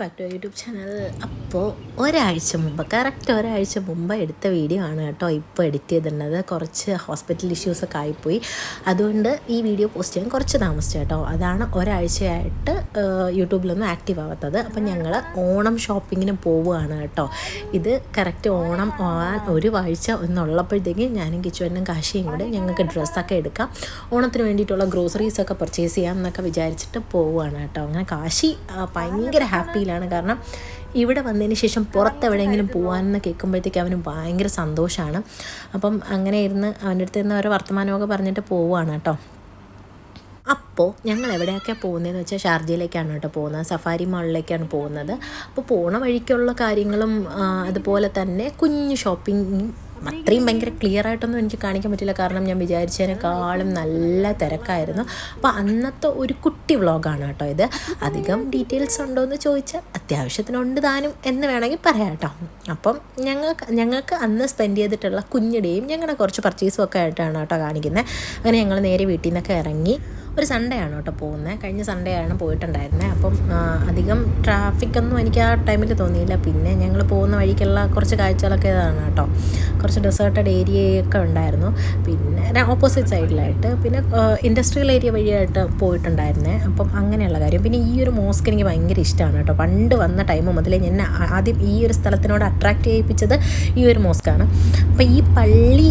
Back to YouTube channel? അപ്പോൾ ഒരാഴ്ച മുമ്പ് കറക്റ്റ് ഒരാഴ്ച മുമ്പ് എടുത്ത വീഡിയോ ആണ് കേട്ടോ ഇപ്പോൾ എഡിറ്റ് ചെയ്തിട്ടുള്ളത് കുറച്ച് ഹോസ്പിറ്റൽ ഇഷ്യൂസൊക്കെ ആയിപ്പോയി. അതുകൊണ്ട് ഈ വീഡിയോ പോസ്റ്റ് ചെയ്യാൻ കുറച്ച് താമസിച്ചു കേട്ടോ. അതാണ് ഒരാഴ്ചയായിട്ട് യൂട്യൂബിലൊന്നും ആക്റ്റീവ് ആവാത്തത്. അപ്പം ഞങ്ങൾ ഓണം ഷോപ്പിങ്ങിന് പോവുകയാണ് കേട്ടോ. ഇത് കറക്റ്റ് ഓണം ആവാൻ ഒരു ആഴ്ച എന്നുള്ളപ്പോഴത്തേക്കും ഞാനും കിച്ചുവനും കാശിയും കൂടെ ഞങ്ങൾക്ക് ഡ്രസ്സൊക്കെ എടുക്കാം. ഓണത്തിന് വേണ്ടിയിട്ടുള്ള ഗ്രോസറീസൊക്കെ പർച്ചേസ് ചെയ്യാം എന്നൊക്കെ വിചാരിച്ചിട്ട് പോവുകയാണ് കേട്ടോ. അങ്ങനെ കാശി ഭയങ്കര ഭയങ്കര ഹാപ്പിയിലാണ് കാരണം ഇവിടെ വന്നതിന് ശേഷം പുറത്തെവിടെയെങ്കിലും പോകാനെന്ന് കേൾക്കുമ്പോഴത്തേക്ക് അവന് ഭയങ്കര സന്തോഷമാണ് അപ്പം അങ്ങനെ ഇരുന്ന് അവന്റെ അടുത്ത് നിന്ന് ഓരോ വർത്തമാനമൊക്കെ പറഞ്ഞിട്ട് പോവുകയാണ് കേട്ടോ. അപ്പോൾ ഞങ്ങൾ എവിടെയൊക്കെയാണ് പോകുന്നതെന്ന് വെച്ചാൽ ഷാർജയിലേക്കാണ് കേട്ടോ പോകുന്നത്. സഫാരി മാളിലേക്കാണ് പോകുന്നത്. അപ്പോൾ പോണ വഴിക്കുള്ള കാര്യങ്ങളും അതുപോലെ തന്നെ കുഞ്ഞ് ഷോപ്പിംഗ് അത്രയും ഭയങ്കര ക്ലിയർ ആയിട്ടൊന്നും എനിക്ക് കാണിക്കാൻ പറ്റില്ല കാരണം ഞാൻ വിചാരിച്ചതിനേക്കാളും നല്ല തിരക്കായിരുന്നു. അപ്പോൾ അന്നത്തെ ഒരു കുട്ടി വ്ളോഗാണ് കേട്ടോ ഇത്. അധികം ഡീറ്റെയിൽസ് ഉണ്ടോ എന്ന് ചോദിച്ചാൽ അത്യാവശ്യത്തിനുണ്ട് താനും എന്ന് വേണമെങ്കിൽ പറയാം കേട്ടോ. അപ്പം ഞങ്ങൾക്ക് ഞങ്ങൾക്ക് അന്ന് സ്പെൻഡ് ചെയ്തിട്ടുള്ള കുഞ്ഞിടെയും ഞങ്ങളുടെ കുറച്ച് പർച്ചേസും ഒക്കെ ആയിട്ടാണ് കേട്ടോ കാണിക്കുന്നത് അങ്ങനെ ഞങ്ങൾ നേരെ വീട്ടിൽ നിന്നൊക്കെ ഇറങ്ങി ഒരു സൺഡേ ആണ് കേട്ടോ പോകുന്നത്. കഴിഞ്ഞ സൺഡേ ആണ് പോയിട്ടുണ്ടായിരുന്നത്. അപ്പം അധികം ട്രാഫിക്കൊന്നും എനിക്ക് ആ ടൈമിൽ തോന്നിയില്ല. പിന്നെ ഞങ്ങൾ പോകുന്ന വഴിക്കുള്ള കുറച്ച് കാഴ്ചകളൊക്കെ ഇതാണ് കേട്ടോ. കുറച്ച് ഡെസേർട്ടഡ് ഏരിയയൊക്കെ ഉണ്ടായിരുന്നു. പിന്നെ ഓപ്പോസിറ്റ് സൈഡിലായിട്ട് പിന്നെ ഇൻഡസ്ട്രിയൽ ഏരിയ വഴിയായിട്ട് പോയിട്ടുണ്ടായിരുന്നേ. അപ്പം അങ്ങനെയുള്ള കാര്യം. പിന്നെ ഈ ഒരു മോസ്ക് എനിക്ക് ഭയങ്കര ഇഷ്ടമാണ് കേട്ടോ. പണ്ട് വന്ന ടൈം മുതലേ ഞാൻ ആദ്യം ഈ ഒരു സ്ഥലത്തിനോട് അട്രാക്റ്റ് ചെയ്യിപ്പിച്ചത് ഈ ഒരു മോസ്കാണ് അപ്പോൾ ഈ പള്ളി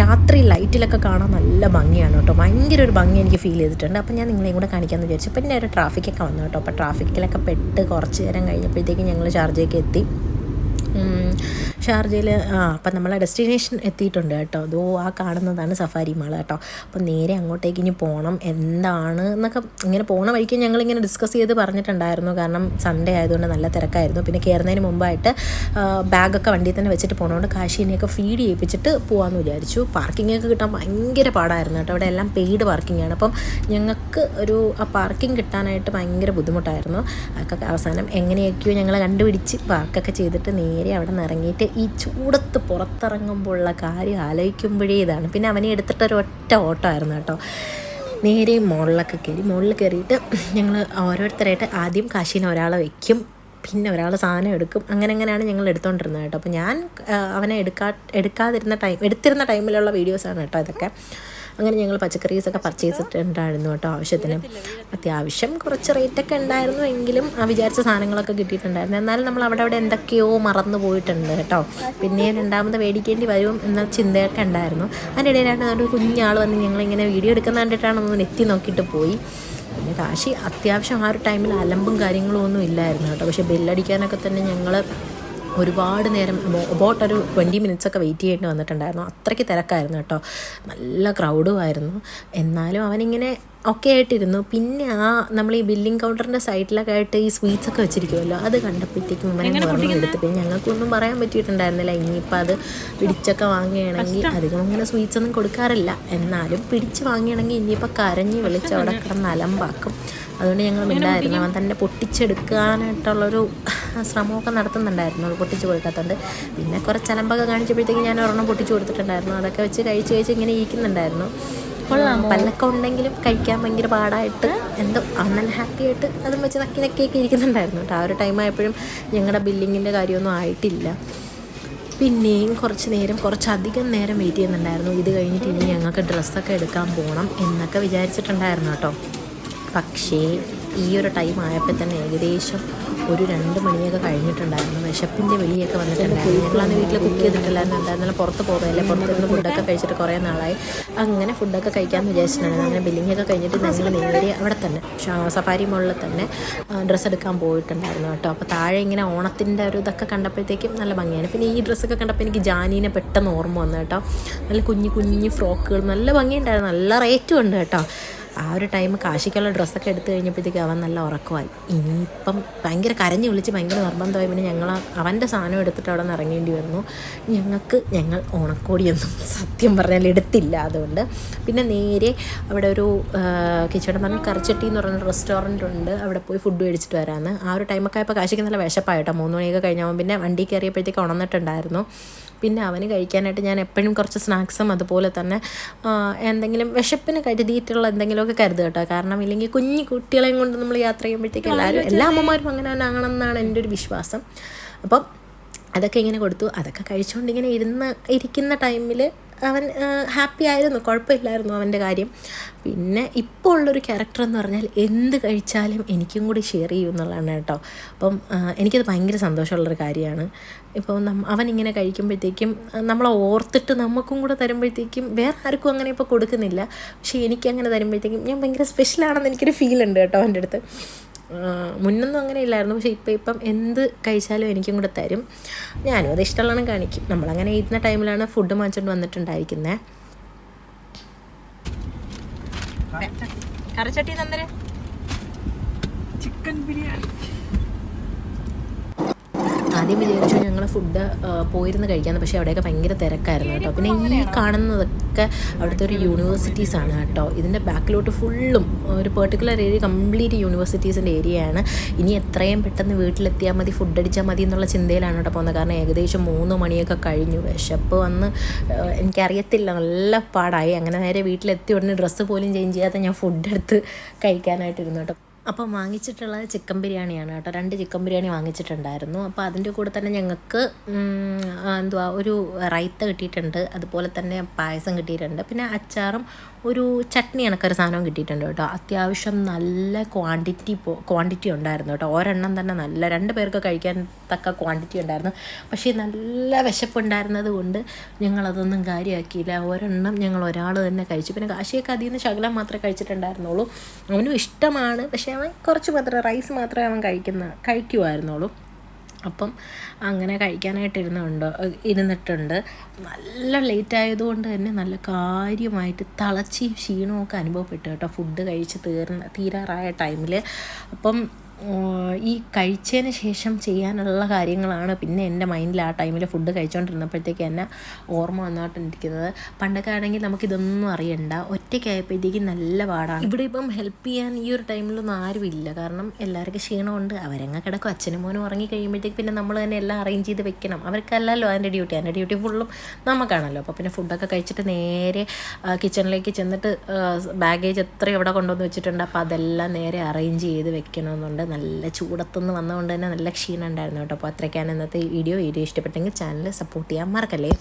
രാത്രി ലൈറ്റിലൊക്കെ കാണാൻ നല്ല ഭംഗിയാണ് കേട്ടോ. ഭയങ്കര ഒരു ഭംഗി എനിക്ക് ഫീൽ ചെയ്തിട്ടുണ്ട്. അപ്പോൾ ഞാൻ നിങ്ങളെയും കൂടെ കാണിക്കാമെന്ന് വിചാരിച്ചു. പിന്നെ ഒരു ട്രാഫിക്കൊക്കെ വന്നു കേട്ടോ. അപ്പോൾ ട്രാഫിക്കിലൊക്കെ പെട്ട് കുറച്ച് നേരം കഴിഞ്ഞപ്പോഴത്തേക്കും ഞങ്ങൾ ഷാർജയ്ക്ക് എത്തി. ഷാർജയിൽ ആ അപ്പം നമ്മളെ ഡെസ്റ്റിനേഷൻ എത്തിയിട്ടുണ്ട് കേട്ടോ. അതോ ആ കാണുന്നതാണ് സഫാരി മാൾ കേട്ടോ. അപ്പം നേരെ അങ്ങോട്ടേക്ക് ഇനി പോകണം എന്താണ് എന്നൊക്കെ ഇങ്ങനെ പോണ വഴിക്ക് ഞങ്ങളിങ്ങനെ ഡിസ്കസ് ചെയ്ത് പറഞ്ഞിട്ടുണ്ടായിരുന്നു. കാരണം സൺഡേ ആയതുകൊണ്ട് നല്ല തിരക്കായിരുന്നു. പിന്നെ കയറുന്നതിന് മുമ്പായിട്ട് ബാഗൊക്കെ വണ്ടിയിൽ തന്നെ വെച്ചിട്ട് പോകണോണ്ട് കാശിനെയൊക്കെ ഫീഡ് ചെയ്യിപ്പിച്ചിട്ട് പോകാമെന്ന് വിചാരിച്ചു. പാർക്കിങ്ങൊക്കെ കിട്ടാൻ ഭയങ്കര പാടായിരുന്നു കേട്ടോ. അവിടെ എല്ലാം പെയ്ഡ് പാർക്കിംഗ് ആണ്. അപ്പം ഞങ്ങൾക്ക് ഒരു ആ പാർക്കിംഗ് കിട്ടാനായിട്ട് ഭയങ്കര ബുദ്ധിമുട്ടായിരുന്നു. അതൊക്കെ അവസാനം എങ്ങനെയൊക്കെയോ ഞങ്ങൾ കണ്ടുപിടിച്ച് പാർക്കൊക്കെ ചെയ്തിട്ട് നേരെ അവിടെ നിന്ന് ഇറങ്ങിയിട്ട് ഈ ചൂടത്ത് പുറത്തിറങ്ങുമ്പോഴുള്ള കാര്യം ആലോചിക്കുമ്പോഴേ ഇതാണ്. പിന്നെ അവനെ എടുത്തിട്ട് ഒരു ഒറ്റ ഓട്ടമായിരുന്നു കേട്ടോ. നേരെ മുകളിലൊക്കെ കയറി മുകളിൽ കയറിയിട്ട് ഞങ്ങൾ ഓരോരുത്തരായിട്ട് ആദ്യം കാശീനെ ഒരാളെ വയ്ക്കും പിന്നെ ഒരാൾ സാധനം എടുക്കും. അങ്ങനെ അങ്ങനെയാണ് ഞങ്ങൾ എടുത്തുകൊണ്ടിരുന്നത് കേട്ടോ. അപ്പോൾ ഞാൻ അവനെ എടുക്കാ എടുക്കാതിരുന്ന ടൈം എടുത്തിരുന്ന ടൈമിലുള്ള വീഡിയോസാണ് കേട്ടോ ഇതൊക്കെ. അങ്ങനെ ഞങ്ങൾ പച്ചക്കറീസ് ഒക്കെ പർച്ചേസ് ചെയ്തിട്ടുണ്ടായിരുന്നു കേട്ടോ ആവശ്യത്തിന്. അത്യാവശ്യം കുറച്ച് റേറ്റൊക്കെ ഉണ്ടായിരുന്നു എങ്കിലും ആ വിചാരിച്ച സാധനങ്ങളൊക്കെ കിട്ടിയിട്ടുണ്ടായിരുന്നു. എന്നാലും നമ്മൾ അവിടെ അവിടെ എന്തൊക്കെയോ മറന്നു പോയിട്ടുണ്ട് കേട്ടോ. പിന്നെ രണ്ടാമത് മേടിക്കേണ്ടി വരും എന്ന ചിന്തയൊക്കെ ഉണ്ടായിരുന്നു. അതിനിടയിലാണ് ഒരു കുഞ്ഞാൾ വന്ന് ഞങ്ങളിങ്ങനെ വീഡിയോ എടുക്കുന്ന കണ്ടിട്ടാണ് ഒന്ന് നോക്കിയിട്ട് പോയി. പിന്നെ കാശി അത്യാവശ്യം ആ ഒരു ടൈമിൽ അലമ്പും കാര്യങ്ങളും ഒന്നും ഇല്ലായിരുന്നു കേട്ടോ. പക്ഷേ ബെല്ലടിക്കാനൊക്കെ തന്നെ ഞങ്ങൾ ഒരുപാട് നേരം അബൌട്ട് ഒരു ട്വന്റി മിനിറ്റ്സ് ഒക്കെ വെയിറ്റ് ചെയ്യേണ്ടി വന്നിട്ടുണ്ടായിരുന്നു. അത്രയ്ക്ക് തിരക്കായിരുന്നു കേട്ടോ. നല്ല ക്രൗഡും ആയിരുന്നു. എന്നാലും അവനിങ്ങനെ ഒക്കെ ആയിട്ടിരുന്നു. പിന്നെ ആ നമ്മൾ ഈ ബില്ലിംഗ് കൗണ്ടറിന്റെ സൈഡിലൊക്കെ ആയിട്ട് ഈ സ്വീറ്റ്സ് ഒക്കെ വെച്ചിരിക്കുമല്ലോ അത് കണ്ടപ്പോഴത്തേക്കും ഇവനെ പറഞ്ഞു എടുത്ത് പിന്നെ ഞങ്ങൾക്കൊന്നും പറയാൻ പറ്റിയിട്ടുണ്ടായിരുന്നില്ല. ഇനിയിപ്പോൾ അത് പിടിച്ചൊക്കെ വാങ്ങുകയാണെങ്കിൽ അധികം അങ്ങനെ സ്വീറ്റ്സ് ഒന്നും കൊടുക്കാറില്ല. എന്നാലും പിടിച്ച് വാങ്ങുകയാണെങ്കിൽ ഇനിയിപ്പോൾ കരഞ്ഞ് വിളിച്ച് അവിടെ കിടന്ന് അലമ്പാക്കും. അതുകൊണ്ട് ഞങ്ങൾ മിണ്ടായിരുന്നു. അവൻ തന്നെ പൊട്ടിച്ചെടുക്കാനായിട്ടുള്ളൊരു ശ്രമമൊക്കെ നടത്തുന്നുണ്ടായിരുന്നു അവൾ പൊട്ടിച്ച് കൊടുക്കാത്തതുകൊണ്ട് പിന്നെ കുറച്ച് അലമ്പൊക്കെ കാണിച്ചപ്പോഴത്തേക്ക് ഞാൻ ഒരെണ്ണം പൊട്ടിച്ച് കൊടുത്തിട്ടുണ്ടായിരുന്നു. അതൊക്കെ വെച്ച് കഴിച്ച് കഴിച്ച് ഇങ്ങനെ ഇരിക്കുന്നുണ്ടായിരുന്നു. പല്ലൊക്കെ ഉണ്ടെങ്കിലും കഴിക്കാൻ ഭയങ്കര പാടായിട്ട് എന്തോ അങ്ങനെ ഹാപ്പി ആയിട്ട് അതും വെച്ച് നക്കി നക്കിയൊക്കെ ഇരിക്കുന്നുണ്ടായിരുന്നു കേട്ടോ. ആ ഒരു ടൈം ആയപ്പോഴും ഞങ്ങളുടെ ബില്ലിങ്ങിന്റെ കാര്യമൊന്നും ആയിട്ടില്ല. പിന്നെയും കുറച്ച് നേരം കുറച്ചധികം നേരം വെയിറ്റ് ചെയ്യുന്നുണ്ടായിരുന്നു. ഇത് കഴിഞ്ഞിട്ട് ഇനി ഞങ്ങൾക്ക് ഡ്രസ്സൊക്കെ എടുക്കാൻ പോകണം എന്നൊക്കെ വിചാരിച്ചിട്ടുണ്ടായിരുന്നു കേട്ടോ. പക്ഷേ ഈ ഒരു ടൈം ആയപ്പോൾ തന്നെ ഏകദേശം ഒരു രണ്ട് മണിയൊക്കെ കഴിഞ്ഞിട്ടുണ്ടായിരുന്നു. വിശപ്പിന്റെ വെളിയൊക്കെ വന്നിട്ടുണ്ടായിരുന്നു. ഞങ്ങളന്ന് വീട്ടിൽ കുക്ക് ചെയ്തിട്ടില്ലായിരുന്നു. എന്തായിരുന്നാലും പുറത്ത് പോകല്ലേ പുറത്തുനിന്ന് ഫുഡൊക്കെ കഴിച്ചിട്ട് കുറേ നാളായി. അങ്ങനെ ഫുഡൊക്കെ കഴിക്കാമെന്ന് വിചാരിച്ചിട്ടുണ്ടായിരുന്നു. അങ്ങനെ ബില്ലിങ്ങൊക്കെ കഴിഞ്ഞിട്ട് ഞങ്ങൾ നേരെ അവിടെ തന്നെ സഫാരി മോളിൽ തന്നെ ഡ്രസ്സ് എടുക്കാൻ പോയിട്ടുണ്ടായിരുന്നു കേട്ടോ. അപ്പോൾ താഴെ ഇങ്ങനെ ഓണത്തിന്റെ ഒരു ഇതൊക്കെ കണ്ടപ്പോഴത്തേക്കും നല്ല ഭംഗിയാണ്. പിന്നെ ഈ ഡ്രസ്സൊക്കെ കണ്ടപ്പോൾ എനിക്ക് ജാനീനെ പെട്ടെന്ന് ഓർമ്മ വന്നു കേട്ടോ. നല്ല കുഞ്ഞു കുഞ്ഞു ഫ്രോക്കുകൾ നല്ല ഭംഗിയുണ്ടായിരുന്നു. നല്ല റേറ്റും ഉണ്ട് കേട്ടോ. ആ ഒരു ടൈം കാശിക്കുള്ള ഡ്രസ്സൊക്കെ എടുത്തു കഴിഞ്ഞപ്പോഴത്തേക്ക് അവൻ നല്ല ഉറക്കമായി. ഇനിയിപ്പം ഭയങ്കര കരഞ്ഞു വിളിച്ച് ഭയങ്കര നിർബന്ധമായി പിന്നെ ഞങ്ങൾ അവന്റെ സാധനം എടുത്തിട്ട് അവിടെ നിന്ന് ഇറങ്ങേണ്ടി വന്നു ഞങ്ങൾക്ക് ഞങ്ങൾ ഓണക്കോടിയൊന്നും സത്യം പറഞ്ഞാൽ എടുത്തില്ല അതുകൊണ്ട്. പിന്നെ നേരെ അവിടെ ഒരു കിച്ചടം പറഞ്ഞ കറിച്ചട്ടി എന്ന് പറഞ്ഞ റെസ്റ്റോറന്റ് ഉണ്ട്. അവിടെ പോയി ഫുഡ് മേടിച്ചിട്ട് വരാമെന്ന് ആ ഒരു ടൈമൊക്കെ ആയപ്പോൾ കാശിക്ക് നല്ല വിശപ്പായിട്ടോ മൂന്ന് മണിയൊക്കെ കഴിഞ്ഞാൽ പിന്നെ വണ്ടി കയറിയപ്പോഴത്തേക്ക് ഉണർന്നിട്ടുണ്ടായിരുന്നു. പിന്നെ അവന് കഴിക്കാനായിട്ട് ഞാൻ എപ്പോഴും കുറച്ച് സ്നാക്സും അതുപോലെ തന്നെ എന്തെങ്കിലും വിശപ്പിന് കരുതിയിട്ടുള്ള എന്തെങ്കിലുമൊക്കെ കരുതുക കേട്ടോ. കാരണം ഇല്ലെങ്കിൽ കുഞ്ഞു കുട്ടികളെയും കൊണ്ട് നമ്മൾ യാത്ര ചെയ്യുമ്പോഴത്തേക്ക് എല്ലാവരും എല്ലാ അമ്മമാരും അങ്ങനെ തന്നെ ആകണം എന്നാണ് എന്റെ ഒരു വിശ്വാസം. അപ്പം അതൊക്കെ ഇങ്ങനെ കൊടുത്തു. അതൊക്കെ കഴിച്ചുകൊണ്ട് ഇങ്ങനെ ഇരുന്ന് ഇരിക്കുന്ന ടൈമിൽ അവൻ ഹാപ്പി ആയിരുന്നു. കുഴപ്പമില്ലായിരുന്നു അവന്റെ കാര്യം. പിന്നെ ഇപ്പോൾ ഉള്ളൊരു ക്യാരക്ടർ എന്ന് പറഞ്ഞാൽ എന്ത് കഴിച്ചാലും എനിക്കും കൂടി ഷെയർ ചെയ്യും എന്നുള്ളതാണ് കേട്ടോ. അപ്പം എനിക്കത് ഭയങ്കര സന്തോഷമുള്ളൊരു കാര്യമാണ്. ഇപ്പോൾ അവൻ ഇങ്ങനെ കഴിക്കുമ്പോഴത്തേക്കും നമ്മളെ ഓർത്തിട്ട് നമുക്കും കൂടെ തരുമ്പോഴത്തേക്കും വേറെ ആർക്കും അങ്ങനെ ഇപ്പോൾ കൊടുക്കുന്നില്ല. പക്ഷേ എനിക്ക് അങ്ങനെ തരുമ്പോഴത്തേക്കും ഞാൻ ഭയങ്കര സ്പെഷ്യലാണെന്ന് എനിക്കൊരു ഫീൽ ഉണ്ട് കേട്ടോ അവന്റെ അടുത്ത്. മുന്നൊന്നും അങ്ങനെ ഇല്ലായിരുന്നു പക്ഷേ ഇപ്പം ഇപ്പം എന്ത് കഴിച്ചാലും എനിക്കും കൂടെ തരും. ഞാനും അത് ഇഷ്ടമുള്ളതാണ് കാണിക്കും. നമ്മളങ്ങനെ ഇരുന്ന ടൈമിലാണ് ഫുഡ് വാങ്ങിച്ചുകൊണ്ട് വന്നിട്ടുണ്ടായിരിക്കുന്നത് കറിച്ചട്ടി തന്നേരെ. ചിക്കൻ ബിരിയാണി. ആദ്യം വിചാരിച്ചു ഞങ്ങൾ ഫുഡ് പോയിരുന്ന് കഴിക്കാമെന്ന് പക്ഷേ അവിടെയൊക്കെ ഭയങ്കര തിരക്കായിരുന്നു കേട്ടോ. പിന്നെ ഈ കാണുന്നതൊക്കെ അവിടുത്തെ ഒരു യൂണിവേഴ്സിറ്റീസ് ആണ് കേട്ടോ. ഇതിന്റെ ബാക്കിലോട്ട് ഫുള്ളും ഒരു പെർട്ടിക്കുലർ ഏരിയ കംപ്ലീറ്റ് യൂണിവേഴ്സിറ്റീസിന്റെ ഏരിയയാണ് ഇനി എത്രയും പെട്ടെന്ന് വീട്ടിലെത്തിയാൽ മതി ഫുഡ് അടിച്ചാൽ മതി എന്നുള്ള ചിന്തയിലാണ് കേട്ടോ പോകുന്നത്. കാരണം ഏകദേശം മൂന്ന് മണിയൊക്കെ കഴിഞ്ഞു. വിശപ്പ് വന്ന് എനിക്കറിയത്തില്ല. നല്ല പാടായി. അങ്ങനെ നേരെ വീട്ടിലെത്തി ഉടനെ ഡ്രസ്സ് പോലും ചേഞ്ച് ചെയ്യാതെ ഞാൻ ഫുഡ് എടുത്ത് കഴിക്കാനായിട്ടിരുന്നു കേട്ടോ. അപ്പം വാങ്ങിച്ചിട്ടുള്ളത് ചിക്കൻ ബിരിയാണിയാണ് കേട്ടോ. രണ്ട് ചിക്കൻ ബിരിയാണി വാങ്ങിച്ചിട്ടുണ്ടായിരുന്നു. അപ്പോൾ അതിന്റെ കൂടെ തന്നെ ഞങ്ങൾക്ക് എന്തുവാ ഒരു റൈത്ത കിട്ടിയിട്ടുണ്ട്. അതുപോലെ തന്നെ പായസം കിട്ടിയിട്ടുണ്ട്. പിന്നെ അച്ചാറും ഒരു ചട്നി കണക്കൊരു സാധനവും കിട്ടിയിട്ടുണ്ട് കേട്ടോ. അത്യാവശ്യം നല്ല ക്വാണ്ടിറ്റി ക്വാണ്ടിറ്റി ഉണ്ടായിരുന്നു കേട്ടോ. ഒരെണ്ണം തന്നെ നല്ല രണ്ട് പേർക്ക് കഴിക്കാൻ തക്ക ക്വാണ്ടിറ്റി ഉണ്ടായിരുന്നു. പക്ഷേ നല്ല വിശപ്പുണ്ടായിരുന്നത് കൊണ്ട് ഞങ്ങളതൊന്നും കാര്യമാക്കിയില്ല. ഒരെണ്ണം ഞങ്ങൾ ഒരാൾ തന്നെ കഴിച്ചു. പിന്നെ കാശിയൊക്കെ അതിൽ നിന്ന് ശകലം മാത്രമേ കഴിച്ചിട്ടുണ്ടായിരുന്നുള്ളൂ. അവനും ഇഷ്ടമാണ്. പക്ഷേ അവൻ കുറച്ച് മാത്രമേ റൈസ് മാത്രമേ അവൻ കഴിക്കുന്ന കഴിക്കുമായിരുന്നുള്ളൂ അപ്പം അങ്ങനെ കഴിക്കാനായിട്ട് ഇരുന്നുണ്ട് ഇരുന്നിട്ടുണ്ട്. നല്ല ലേറ്റ് ആയതുകൊണ്ട് തന്നെ നല്ല കാര്യമായിട്ട് തളച്ചി ക്ഷീണവും ഒക്കെ അനുഭവപ്പെട്ടു കേട്ടോ. ഫുഡ് കഴിച്ച് തീർന്ന തീരാറായ ടൈമിൽ അപ്പം ഈ കഴിച്ചതിന് ശേഷം ചെയ്യാനുള്ള കാര്യങ്ങളാണ് പിന്നെ എന്റെ മൈൻഡിൽ ആ ടൈമിൽ ഫുഡ് കഴിച്ചുകൊണ്ടിരുന്നപ്പോഴത്തേക്ക് എന്നെ ഓർമ്മ വന്നുകൊണ്ടിരിക്കുന്നത്. പണ്ടൊക്കെ ആണെങ്കിൽ നമുക്കിതൊന്നും അറിയണ്ട. ഒറ്റയ്ക്കായപ്പോഴത്തേക്ക് നല്ല പാടാണ്. ഇവിടെ ഇപ്പം ഹെൽപ്പ് ചെയ്യാൻ ഈ ഒരു ടൈമിലൊന്നും ആരുമില്ല. കാരണം എല്ലാവർക്കും ക്ഷീണമുണ്ട്. അവരങ്ങ് കിടക്കും. അച്ഛനും മോനും ഉറങ്ങി കഴിയുമ്പോഴത്തേക്ക് പിന്നെ നമ്മൾ തന്നെ എല്ലാം അറേഞ്ച് ചെയ്ത് വെക്കണം. അവർക്കല്ലല്ലോ അതിന്റെ ഡ്യൂട്ടി അതിന്റെ ഡ്യൂട്ടി ഫുള്ളും നമുക്കാണല്ലോ. അപ്പോൾ പിന്നെ ഫുഡൊക്കെ കഴിച്ചിട്ട് നേരെ കിച്ചണിലേക്ക് ചെന്നിട്ട് ബാഗേജ് എത്ര എവിടെ കൊണ്ടുവന്ന് വെച്ചിട്ടുണ്ട്. അപ്പോൾ അതെല്ലാം നേരെ അറേഞ്ച് ചെയ്ത് വെക്കണമെന്നുണ്ട്. നല്ല ചൂടത്തുനിന്ന് വന്നതുകൊണ്ട് തന്നെ നല്ല ക്ഷീണം ഉണ്ടായിരുന്നു കേട്ടോ. അപ്പോൾ അത്രയ്ക്കാണ് ഇന്നത്തെ വീഡിയോ. വീഡിയോ ഇഷ്ടപ്പെട്ടെങ്കിൽ ചാനൽ സപ്പോർട്ട് ചെയ്യാൻ മറക്കല്ലേ?